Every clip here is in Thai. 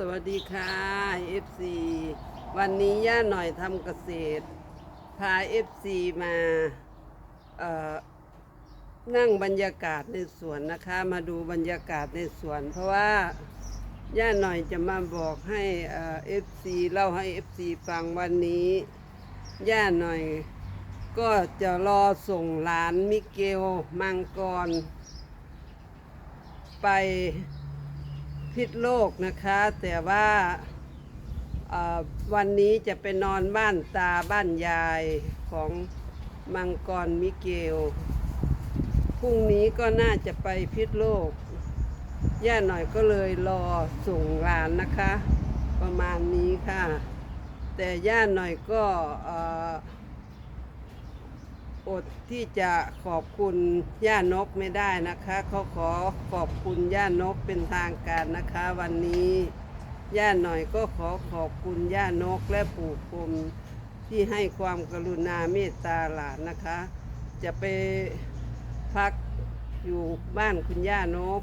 สวัสดีค่ะ FC วันนี้ย่าหน่อยทำเกษตร พา FC มาเอ่อนั่งบรรยากาศในสวนนะคะ มาดูบรรยากาศในสวน เพราะว่าย่าหน่อยจะมาบอกให้เอ่อฟซีเล่าให้ FC ฟังวันนี้ย่าหน่อยก็จะรอส่งหลานมิเกลมังกร ไป พิษโลกนะคะ แต่ว่าวันนี้จะไปนอนบ้านตาบ้านยายของมังกรมิเกล พรุ่งนี้ก็น่าจะไปพิษโลก ย่าหน่อยก็เลยรอส่งหลานนะคะ ประมาณนี้ค่ะ แต่ย่าหน่อยก็ อดที่จะขอบคุณย่านกไม่ได้นะคะเขาขอขอบคุณย่านกเป็นทางการนะคะ วันนี้ย่าหน่อยก็ขอขอบคุณย่านกและปู่พรมที่ให้ความกรุณาเมตตาหลานนะคะ จะไปพักอยู่บ้านคุณย่านก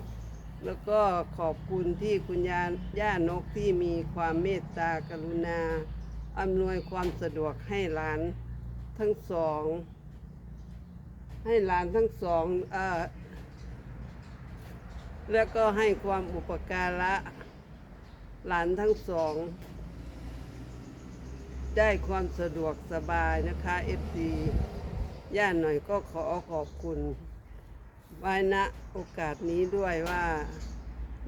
แล้วก็ขอบคุณที่คุณย่าย่านกที่มีความเมตตากรุณาอำนวยความสะดวกให้หลานทั้งสอง ให้หลานทั้งสองออแล้วก็ให้ความอุปการะ หลานทั้งสอง ได้ความสะดวกสบายนะคะเอฟซีย่าหน่อยก็ขอขอบคุณไว้ณโอกาสนี้ด้วยว่า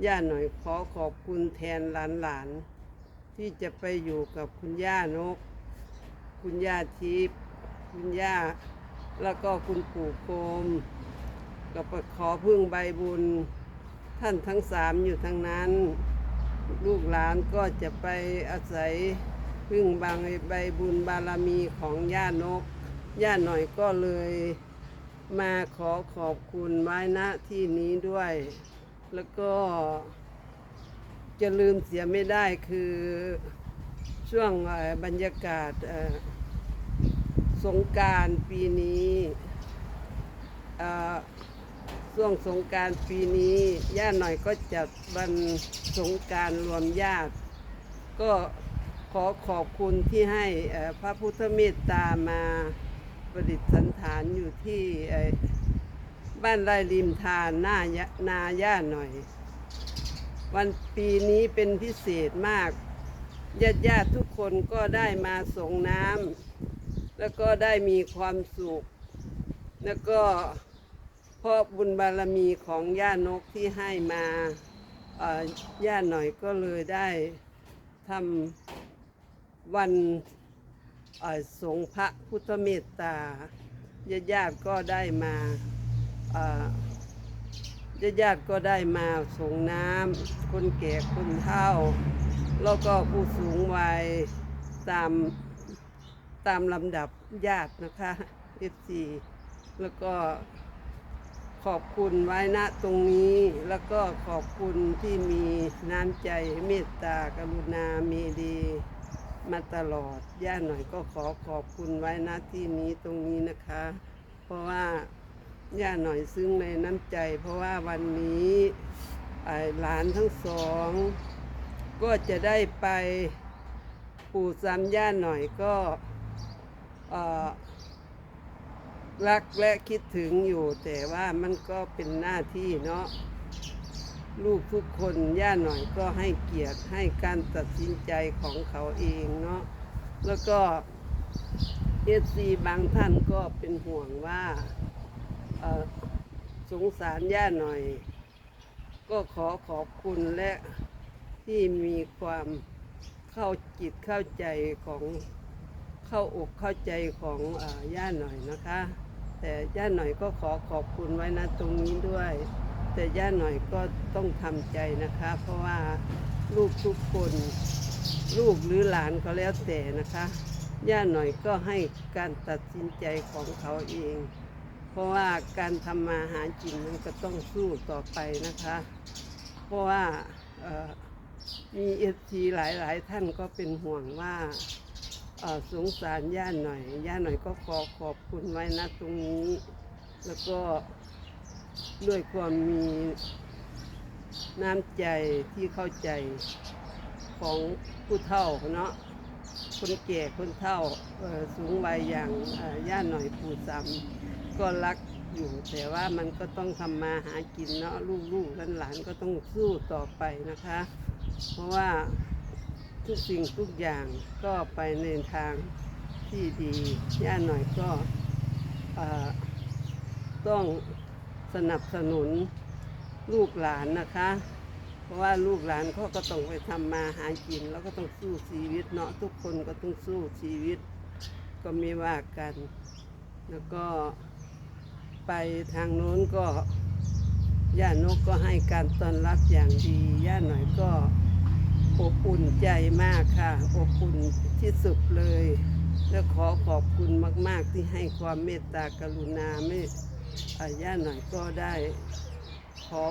ย่าหน่อยขอขอบคุณแทนหลานๆ ที่จะไปอยู่กับคุณย่านก คุณย่าทิพย์คุณย่า แล้วก็คุณปู่โคมก็ไปขอพึ่งใบบุญ ท่านทั้งสามอยู่ทั้งนั้น ลูกหลานก็จะไปอาศัยพึ่งบางใบบุญบารมีของย่านก ย่าหน่อยก็เลยมาขอขอบคุณไว้ณที่นี้ด้วย แล้วก็จะลืมเสียไม่ได้คือช่วงบรรยากาศ สงการปีนี้เอ่อช่วงสงการปีนี้ย่าหน่อยก็จัดวันสงการรวมญาติ ก็ขอขอบคุณที่ให้พระพุทธเมตตามาประดิษฐานอยู่ที่บ้านไร่ริมทานหน้ายะนาย่าหน่อย วันปีนี้เป็นพิเศษมากญาติญาติทุกคนก็ได้มาส่งน้ำ แล้วก็ได้มีความสุข แล้วก็เพราะบุญบารมีของย่านกที่ให้มาย่าหน่อยก็เลยได้ทำวันสงฆ์พระพุทธเมตตาญาติญาติก็ได้มาญาติญาติก็ได้มาส่งน้ำคนแก่คนเฒ่า แล้วก็ผู้สูงวัยตาม ตามลำดับญาตินะคะ FC แล้วก็ขอบคุณไว้ณตรงนี้แล้วก็ขอบคุณที่มีน้ำใจเมตตากรุณามีดีมาตลอด ย่าหน่อยก็ขอขอบคุณไว้ณที่นี้ตรงนี้นะคะ เพราะว่าย่าหน่อยซึ้งในน้ำใจ เพราะว่าวันนี้หลานทั้งสอง ก็จะได้ไปปู่ซ้ำย่าหน่อยก็ รักและคิดถึงอยู่ แต่ว่ามันก็เป็นหน้าที่เนาะลูกทุกคนย่าหน่อยก็ให้เกียรติให้การตัดสินใจของเขาเองเนาะแล้วก็เอซีบางท่านก็เป็นห่วงว่าสงสารย่าหน่อย ก็ขอขอบคุณและที่มีความเข้าจิตเข้าใจของ เข้าอกเข้าใจของอย่าหน่อยนะคะ แต่ย่าหน่อยก็ขอขอบคุณไว้นะตรงนี้ด้วย แต่ย่าหน่อยก็ต้องทำใจนะคะ เพราะว่าลูกทุกคนลูกหรือหลานก็แล้วแต่นะคะย่าหน่อยก็ให้การตัดสินใจของเขาเอง เพราะว่าการทำมาหากินมันก็ต้องสู้ต่อไปนะคะ เพราะว่าเอ่อมีเอฟซีหลายๆ ท่านก็เป็นห่วงว่า สงสารย่าหน่อย ย่าหน่อยก็ขอขอบคุณไว้นะตรงนี้ แล้วก็ด้วยความมีน้ำใจที่เข้าใจของผู้เฒ่าเนาะคนแก่คนเฒ่าสูงวัยอย่างย่าหน่อยปู่ซ้ำก็รักอยู่แต่ว่ามันก็ต้องทำมาหากินเนาะลูกๆหลานๆก็ต้องสู้ต่อไปนะคะ เพราะว่า ทุกสิ่งทุกอย่างก็ไปในทางที่ดีย่าหน่อยก็ต้องสนับสนุนลูกหลานนะคะ เพราะว่าลูกหลานเขาก็ต้องไปทำมาหากิน แล้วก็ต้องสู้ชีวิตเนาะทุกคนก็ต้องสู้ชีวิต ก็ไม่ว่ากัน แล้วก็ไปทางโน้นก็ย่านกก็ให้การต้อนรับอย่างดีย่าหน่อยก็ อบอุ่นใจมากค่ะ อบอุ่นที่สุดเลย และขอขอบคุณมาก ๆ ที่ให้ความเมตตากรุณาไม่อาย่าหน่อยก็ได้ ขอ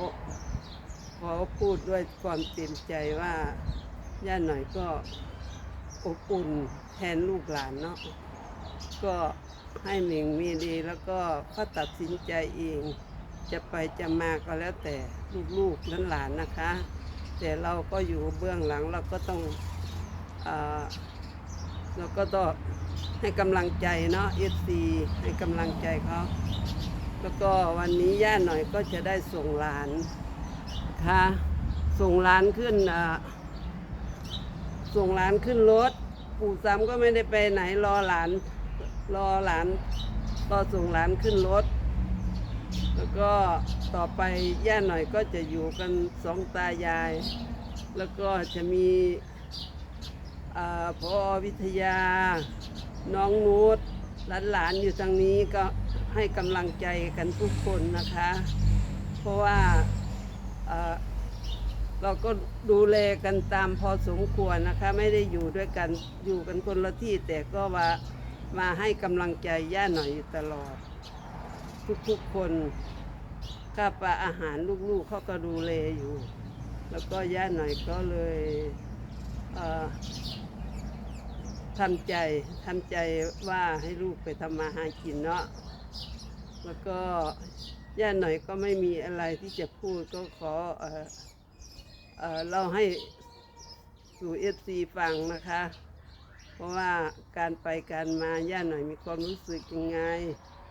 ขอพูดด้วยความเต็มใจว่าย่าหน่อยก็อบอุ่นแทนลูกหลานเนาะก็ให้หนิงมีดีแล้วก็เขาตัดสินใจเอง จะไปจะมาก็แล้วแต่ลูกๆนั้นหลานๆนะคะ แต่เราก็อยู่เบื้องหลังเราก็ต้องอเราก็ต้องให้กำลังใจเนาะเอซีให้กำลังใจเขาแล้วก็วันนี้ย่าหน่อยก็จะได้ส่งหลานค่ะส่งร้านขึ้นส่งร้านขึ้นรถปู่ซ้ำก็ไม่ได้ไปไหนรอหลานรอหลานรอส่งหลานขึ้นรถ แล้วก็ต่อไปย่าหน่อยก็จะอยู่กันสองตายาย แล้วก็จะมีอาพอวิทยา น้องนูดหลานๆอยู่ทางนี้ก็ให้กำลังใจกันทุกคนนะคะ เพราะว่าเอ่อเราก็ดูแลกันตามพอสมควรนะคะ ไม่ได้อยู่ด้วยกันอยู่กันคนละที่แต่ก็ว่ามาให้กำลังใจย่าหน่อยอยู่ตลอด ทุกๆคนข้าปลาอาหารลูกๆเขาก็ดูแลอยู่ แล้วก็ย่าหน่อยก็เลยเทำใจทำใจว่าให้ลูกไปทำมาหากินเนาะแล้วก็ย่าหน่อยก็ไม่มีอะไรที่จะพูดก็ขอเออเออเล่าให้สู่เอฟซีฟังนะคะ เพราะว่าการไปการมาย่าหน่อยมีความรู้สึกยังไง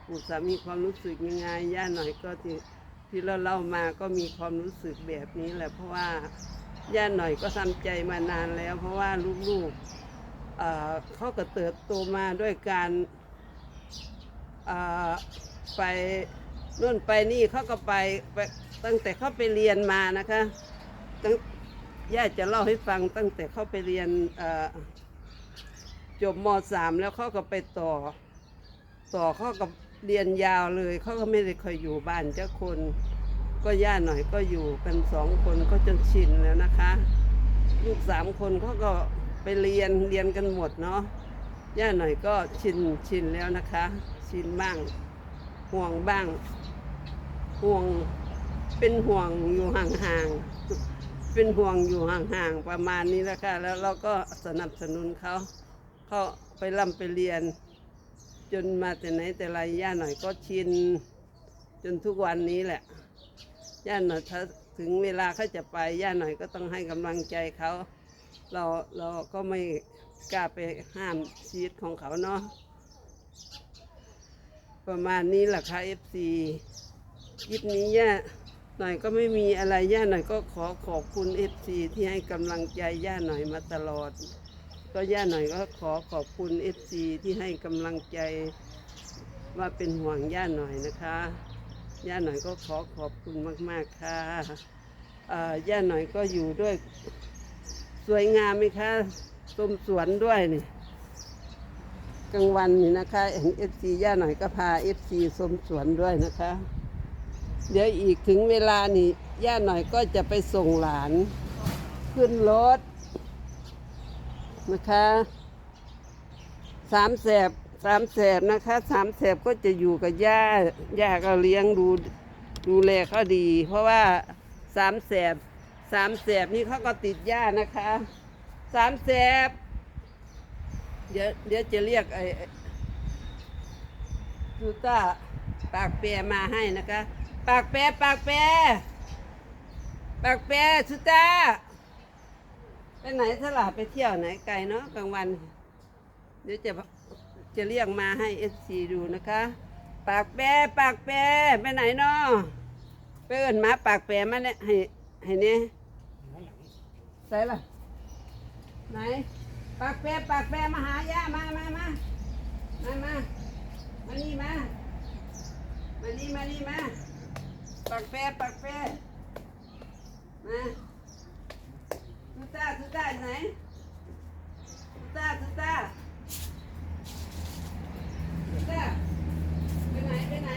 ปู่สามีความรู้สึกยังไงย่าหน่อยก็ที่ที่เราเล่ามาก็มีความรู้สึกแบบนี้แหละเพราะว่าย่าหน่อยก็ทำใจมานานแล้ว เพราะว่าลูกๆเเขาก็เติบโตมาด้วยการไปนู่นไปนี่เขาก็ไปไปตั้งแต่เขาไปเรียนมานะคะตั้งย่าจะเล่าให้ฟังตั้งแต่เขาไปเรียนจบมสามแล้วเขาก็ไปต่อ ต่อเขาก็ เรียนยาวเลยเขาก็ไม่ได้เคยอยู่บ้านเจ้าคน ก็ย่าหน่อยก็อยู่กันสองคนก็จนชินแล้วนะคะ ลูกสามคนเขาก็ไปเรียนเรียนกันหมดเนาะย่าหน่อยก็ชินชินแล้วนะคะ ชินบ้าง ห่วงบ้าง ห่วงเป็นห่วงอยู่ห่างๆเป็นห่วงอยู่ห่างๆประมาณนี้แหละคะแล้วเราก็สนับสนุนเขาเขาไปร่ำไปเรียน จนมาแต่ไหนแต่ไรย่าหน่อยก็ชิน จนทุกวันนี้แหละ ย่าหน่อยถ้าถึงเวลาเขาจะไป ย่าหน่อยก็ต้องให้กำลังใจเขา เราเราก็ไม่กล้าไปห้ามชีวิตของเขาเนาะประมาณนี้แหละค่ะ FC คลิปนี้ย่าหน่อยก็ไม่มีอะไรย่าหน่อยก็ขอขอบคุณ FC ที่ให้กำลังใจย่าหน่อยมาตลอด ก็ย่าหน่อยก็ขอขอบคุณ FC ที่ให้กำลังใจว่าเป็นห่วงย่าหน่อยนะคะย่าหน่อยก็ขอขอบคุณมาก ๆ ค่ะย่าหน่อยก็อยู่ด้วย สวยงามไหมคะชมสวนด้วยนี่กลางวันนี่นะคะเห็นเอฟซีย่าหน่อยก็พาเอฟซีชมสวนด้วยนะคะ เดี๋ยวอีกถึงเวลานี่ย่าหน่อยก็จะไปส่งหลาน ขึ้นรถ นะคะสามแสบสามแสบนะคะสามแสบก็จะอยู่กับย่าย่าก็เลี้ยงดูดูแลเขาดี เพราะว่าสามแสบสามแสบนี่เขาก็ติดหญ้านะคะสามแสบเดี๋ยวเดี๋ยวจะเรียกไอจูต้าปากแปรมาให้นะคะ ปากแปรปากแปรปากแปรสุต้า ไปไหนสลับไปเที่ยวไหนไกลเนาะกลางวัน เดี๋ยวจะจะเรียกมาให้เอฟซีดูนะคะ ปากแปรปากแปรไปไหนเนาะไปเอินมาปากแปรมาเนี่ยให้ให้เนี่ยใส่ละไหน ปากแปรปากแปรมาหาย่ามามามามามามานี่มามานี่มานี่มาปากแปรปากแปรมาทุต้าทุต้าอยู่ไหนทุต้าทุต้าทุต้าไปไหนไปไหน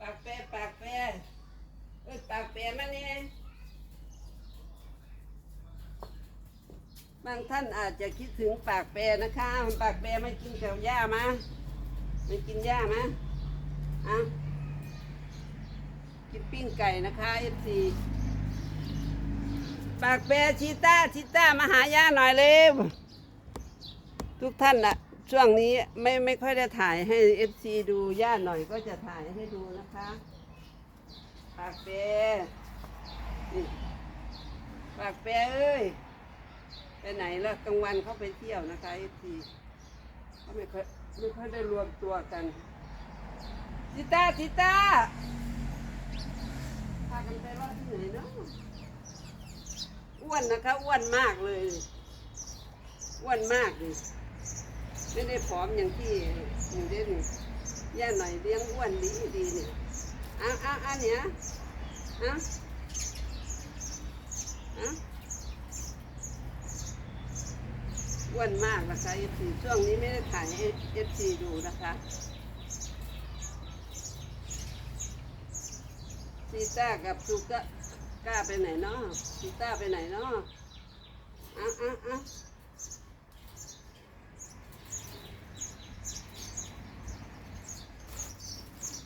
ปากแปรปากแปรเอ้ยปากแปรมาเนี่ยบางท่านอาจจะคิดถึงปากแปรนะคะ ปากแปรไม่กินกับหญ้ามาไม่กินหญ้ามาอะกินปิ้งไก่นะคะเอฟซีปากแปรชีต้าชีต้ามาหาย่าหน่อยเร็วทุกท่านนะช่วงนี้ไม่ไม่ค่อยได้ถ่ายให้เอฟซีดูย่าหน่อยก็จะถ่ายให้ดูนะคะ ปากเปรปากเปรเอ้ย ไปไหนแล้วกลางวันเขาไปเที่ยวนะคะเอฟซีเขาไม่ค่อยไม่ค่อยได้รวมตัวกันทิต้าทิต้าพากันไปรอดที่ไหนเนาะอ้วนนะคะอ้วนมากเลยอ้วนมากเลยไม่ได้ผอมอย่างที่อยู่เด่นย่าหน่อยเลี้ยงอ้วนดีดีเนี่ยอ้าเอ้าเอ้าเนี่ยอ้าเอ้า อ้วนมากนะคะเอฟซีช่วงนี้ไม่ได้ถ่ายให้เอฟซีดูนะคะซีต้ากับซูกะกล้าไปไหนเนาะซีต้าไปไหนเนาะอ้าเอ้าเอ้า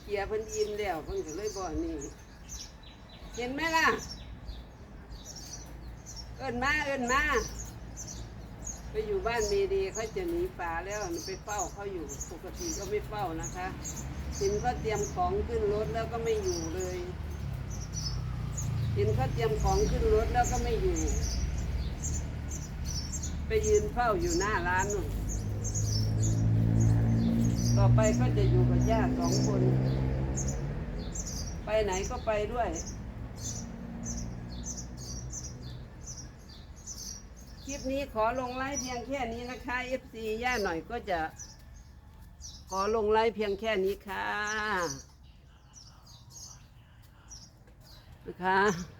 เกียร์เพิ่นยิ้มแล้วเพิ่นก็เลยบอกนี่เห็นไหมล่ะ เอินมา เอินมา ไปอยู่บ้านเมดีเขาจะหนีป่าแล้วไปเฝ้าเขาอยู่ปกติก็ไม่เฝ้านะคะเห็นเขาเตรียมของขึ้นรถแล้วก็ไม่อยู่เลยเห็นเขาเตรียมของขึ้นรถแล้วก็ไม่อยู่ ไปยืนเฝ้าอยู่หน้าร้านนู่นต่อไปก็จะอยู่กับญาติสองคน ไปไหนก็ไปด้วย คลิปนี้ขอลงไลฟ์เพียงแค่นี้นะคะ FC ย่าหน่อยก็จะขอลงไลฟ์เพียงแค่นี้ค่ะนะคะ